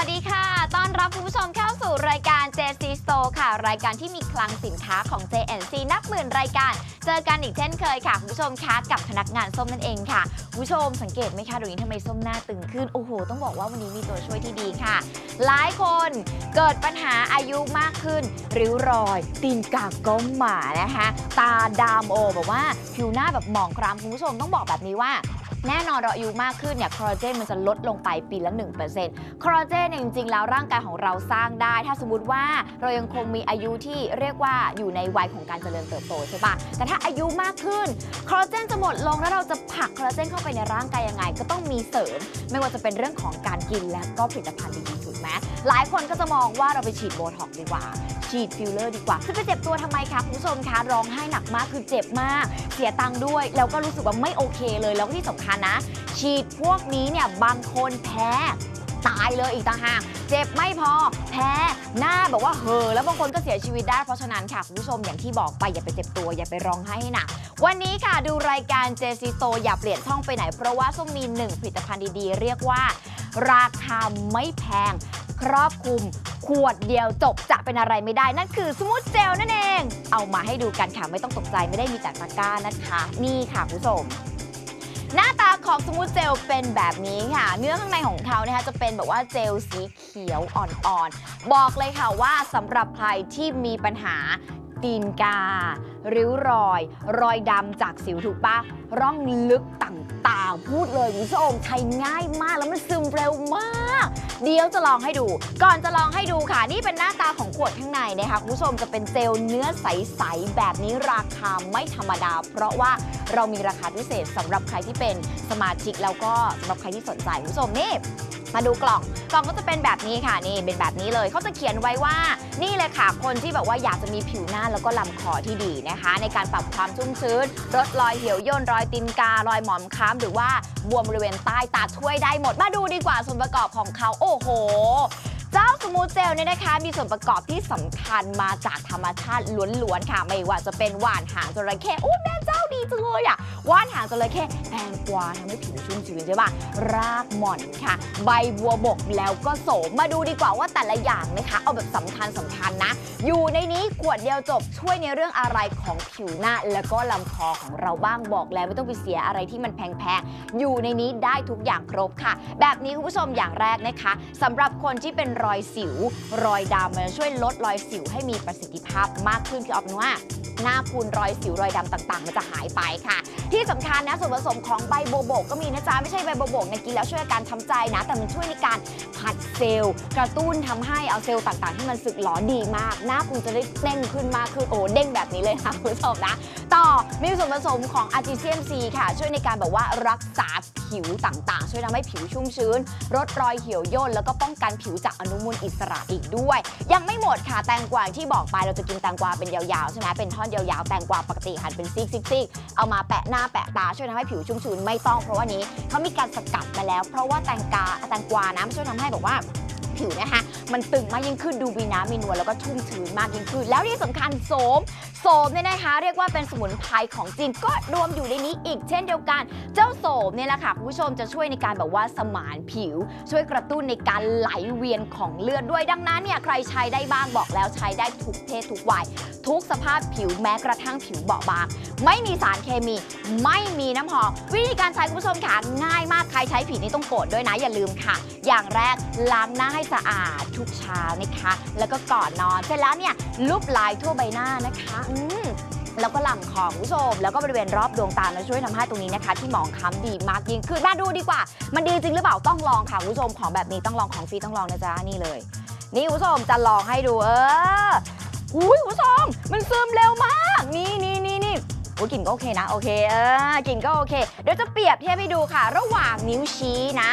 สวัสดีค่ะ ต้อนรับคุณผู้ชมเข้าสู่รายการ JC Store ค่ะ รายการที่มีคลังสินค้าของ JNC นับหมื่นรายการ เจอกันอีกเช่นเคยค่ะ คุณผู้ชมคะกับพนักงานส้มนั่นเองค่ะ คุณผู้ชมสังเกตไหมคะเดี๋ยวนี้ทำไมส้มหน้าตึงขึ้น โอ้โห ต้องบอกว่าวันนี้มีตัวช่วยที่ดีค่ะ หลายคนเกิดปัญหาอายุมากขึ้น ริ้วรอย ตีนกาก้มหมานะคะ ตาดำโอแบบว่าผิวหน้าแบบหมองคล้ำคุณผู้ชมต้องบอกแบบนี้ว่า แน่นอนเราอายุมากขึ้นเนี่ยคอลลาเจนมันจะลดลงไปปีละ 1%คอลลาเจนเนี่ยจริงๆ แล้วร่างกายของเราสร้างได้ ถ้าสมมติว่าเรายังคงมีอายุที่เรียกว่าอยู่ในวัยของการเจริญเติบโตใช่ปะแต่ถ้าอายุมากขึ้นคอลลาเจนจะหมดลงแล้วเราจะผลักคอลลาเจนเข้าไปในร่างกายยังไง ก็ต้องมีเสริม ไม่ว่าจะเป็นเรื่องของการกินและก็ผลิตภัณฑ์ดีๆถูกไหมหลายคนก็จะมองว่าเราไปฉีดโบท็อกดีกว่า ฉีดฟิลเลอร์ดีกว่า คือไปเจ็บตัวทำไมคะคุณผู้ชมคะร้องไห้หนักมากคือเจ็บมาก เสียตังค์ด้วย แล้วก็รู้สึกว่าไม่โอเคเลย แล้วก็ที่สำคัญนะ ฉีดพวกนี้เนี่ยบางคนแพ้ ตายเลยอีกต่างหากเจ็บไม่พอ แพ้หน้าแบบว่าเห่อแล้วบางคนก็เสียชีวิตได้เพราะฉะนั้นค่ะคุณผู้ชมอย่างที่บอกไปอย่าไปเจ็บตัวอย่าไปร้องไห้ให้หนัก วันนี้ค่ะดูรายการ JC s o อย่าเปลี่ยนช่องไปไหน เพราะว่าส้มมีหนึ่งผลิตภัณฑ์ดีๆ เรียกว่า ราคาไม่แพง ครอบคลุม ขวดเดียวจบจะเป็นอะไรไม่ได้ นั่นคือสมูทเจลนั่นเอง เอามาให้ดูกันค่ะ ไม่ต้องตกใจไม่ได้มีแต่ตะกร้านะคะ นี่ค่ะคุณผู้ชมหน้าตาของสมูทเจลเป็นแบบนี้ค่ะ เนื้อข้างในของเขานะคะจะเป็นแบบว่าเจลสีเขียวอ่อนๆ บอกเลยค่ะว่าสำหรับใครที่มีปัญหาตีนกา ริ้วรอย รอยดำจากสิวถูกปะร่องลึกต่างๆ พูดเลยคุณผู้ชมใช้ง่ายมากแล้วมันซึมเร็วมาก เดี๋ยวจะลองให้ดู ก่อนจะลองให้ดูค่ะ นี่เป็นหน้าตาของขวดข้างในนะคะคุณผู้ชมจะเป็นเจลเนื้อใสๆแบบนี้ราคาไม่ธรรมดา เพราะว่าเรามีราคาพิเศษสำหรับใครที่เป็นสมาชิกแล้วก็สำหรับใครที่สนใจคุณผู้ชมนี่มาดูกล่อง กล่องก็จะเป็นแบบนี้ค่ะนี่เป็นแบบนี้เลยเขาจะเขียนไว้ว่า นี่เลยค่ะ คนที่แบบว่าอยากจะมีผิวหน้าแล้วก็ลำคอที่ดีนะคะ ในการปรับความชุ่มชื้นลดรอยเหี่ยวย่นรอยตีนการอยหมองคล้ำหรือว่าบวมบริเวณใต้ตาช่วยได้หมดมาดูดีกว่าส่วนประกอบของเขาโอ้โห เจ้าสมูทเจลเนี่ยนะคะ มีส่วนประกอบที่สำคัญมาจากธรรมชาติล้วนๆค่ะ ไม่ว่าจะเป็นหว่านหางจระเข้อู้แม่ จังเลยอะว่านหางจระเข้แตงกวาทำให้ผิวชุ่มชื้นใช่ปะรากหม่อนค่ะ ใบบัวบกแล้วก็โสมมาดูดีกว่าว่าแต่ละอย่างนะคะ เอาแบบสำคัญสำคัญนะ อยู่ในนี้ขวดเดียวจบช่วยในเรื่องอะไรของผิวหน้า แล้วก็ลำคอของเราบ้างบอกแล้วไม่ต้องไปเสียอะไรที่มันแพงๆอยู่ในนี้ได้ทุกอย่างครบค่ะ แบบนี้คุณผู้ชมอย่างแรกนะคะสำหรับคนที่เป็นรอยสิว รอยดำมันจะช่วยลดรอยสิวให้มีประสิทธิภาพมากขึ้นคือเอาเป็นว่าหน้าคุณรอยสิวรอยดำต่างๆ มันจะหายไปค่ะ ที่สำคัญนะส่วนผสมของใบโบโบกก็มีนะจ๊ะไม่ใช่ใบโบโบกเนี่ยกินแล้วช่วยการทำใจนะ แต่มันช่วยในการผัดเซลล์กระตุ้นทำให้เอาเซลล์ต่างๆ ที่มันสึกหลอดีมากหน้าคุณจะได้เด้งขึ้นมากคือโอ้เด้งแบบนี้เลยค่ะคุณผู้ชมนะ ต่อมีส่วนผสมของอาร์ติเซียมซีค่ะ ช่วยในการแบบว่ารักษา ผิวต่างๆ ช่วยทำให้ผิวชุ่มชื้นลดรอยเหี่ยวย่นแล้วก็ป้องกันผิวจากอนุมูลอิสระอีกด้วย ยังไม่หมดค่ะแตงกวาที่บอกไปเราจะกินแตงกวาเป็นยาวๆใช่ไหมเป็นท่อนยาวๆแตงกวาปกติหั่นเป็นซีกๆเอามาแปะหน้าแปะตาช่วยทำให้ผิวชุ่มชื้นไม่ต้องเพราะว่านี้เขามีการสกัดมาแล้ว เพราะว่าแตงกาแตงกวานะช่วยทำให้แบบว่าผิวนะคะมันตึงมากยิ่งขึ้นดูมีน้ำมีนวลแล้วก็ชุ่มชื้นมากยิ่งขึ้น แล้วที่สำคัญโสมโสมเนี่ยนะคะ เรียกว่าเป็นสมุนไพรของจริงก็รวมอยู่ในนี้อีกเช่นเดียวกัน เจ้าโสมเนี่ยแหละค่ะคุณผู้ชมจะช่วยในการแบบว่าสมานผิว ช่วยกระตุ้นในการไหลเวียนของเลือดด้วยดังนั้นเนี่ยใครใช้ได้บ้างบอกแล้วใช้ได้ทุกเพศทุกวัยทุกสภาพผิวแม้กระทั่งผิวเบาบาง ไม่มีสารเคมี ไม่มีน้ำหอมวิธีการใช้คุณผู้ชมค่ะง่ายมากใครใช้ผิดนี่ต้องโกรธด้วยนะอย่าลืมค่ะ อย่างแรกล้างหน้าให้สะอาดทุกเช้านะคะ แล้วก็ก่อนนอน เสร็จแล้วเนี่ยลูบลายทั่วใบหน้านะคะอืมแล้วก็ลำคอคุณผู้ชม แล้วก็บริเวณรอบดวงตามาช่วยทำให้ตรงนี้นะคะ ที่หมองคล้ำดีมากยิ่งขึ้นมาดูดีกว่า มันดีจริงหรือเปล่าต้องลองค่ะคุณผู้ชมของแบบนี้ต้องลองของฟรีต้องลองนะจ๊ะนี่เลย นี่คุณผู้ชมจะลองให้ดูเอออุ้ยคุณผู้ชมมันซึมเร็วมาก นี่นี่นี่นี่โอ้กลิ่นก็โอเคนะ โอเค เออกลิ่นก็โอเค เดี๋ยวจะเปรียบเทียบให้ดูค่ะ ระหว่างนิ้วชี้นะ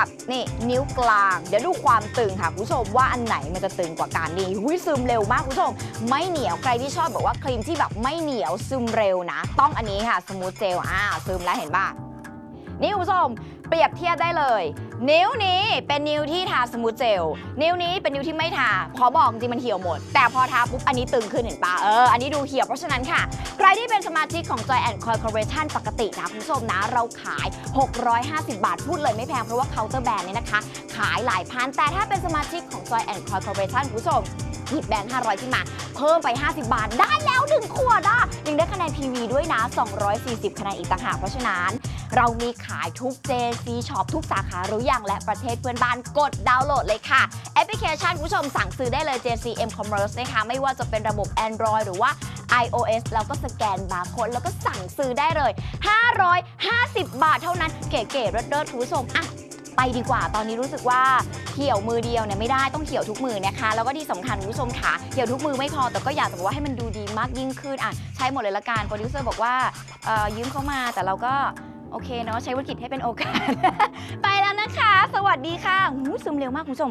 กับนี่นิ้วกลาง เดี๋ยวดูความตึงค่ะคุณผู้ชมว่าอันไหนมันจะตึงกว่ากันนี่หุยซึมเร็วมากคุณผู้ชม ไม่เหนียวใครที่ชอบแบบว่าครีมที่แบบไม่เหนียวซึมเร็วนะ ต้องอันนี้ค่ะสมูทเจลอ่าซึมแล้วเห็นป่ะนี่คุณผู้ชมเปรียบเทียบได้เลย นิ้วนี้เป็นนิ้วที่ทาสมูทเจล นิ้วนี้เป็นนิ้วที่ไม่ทาขอบอกจริงมันเหี่ยวหมด แต่พอทาปุ๊บอันนี้ตึงขึ้นเห็นปะเอออันนี้ดูเหี่ยวเพราะฉะนั้นค่ะ ใครที่เป็นสมาชิกของ Joy and Coy Corporation ปกตินะคุณผู้ชมนะ เราขาย 650 บาทพูดเลยไม่แพงเพราะว่าเคาน์เตอร์แบรนด์เนี่ยนะคะ ขายหลายพัน แต่ถ้าเป็นสมาชิกของ Joy and Coy Corporation คุณผู้ชมหยิบแบงค์500 ที่มา เพิ่มไป 50 บาท ได้แล้วดึงขวดอะยังได้คะแนน PV ด้วยนะ 240 คะแนนอีกต่างหากเพราะฉะนั้น เรามีขายทุก JC Shop ทุกสาขาหรือยังและประเทศเพื่อนบ้านกดดาวน์โหลดเลยค่ะ แอปพลิเคชันคุณผู้ชมสั่งซื้อได้เลย JC M Commerce นะคะไม่ว่าจะเป็นระบบ Android หรือว่า iOS แล้วก็สแกนบาร์โค้ดแล้วก็สั่งซื้อได้เลย 550 บาทเท่านั้น เก๋ๆเลิศๆคุณผู้ชมอะไปดีกว่า ตอนนี้รู้สึกว่าเขี่ยวมือเดียวเนี่ยไม่ได้ต้องเขี่ยวทุกมือนะคะ แล้วก็ที่สำคัญคุณผู้ชมค่ะเขี่ยวทุกมือไม่พอ แต่ก็อยากจะบอกว่าให้มันดูดีมากยิ่งขึ้นอะใช้หมดเลยละกันโปรดิวเซอร์บอกว่ายืมเข้ามาแต่เราก็ โอเคเนาะใช้ธุรกิจให้เป็นโอกาส ไปแล้วนะคะ สวัสดีค่ะหูซึมเร็วมากคุณผู้ชม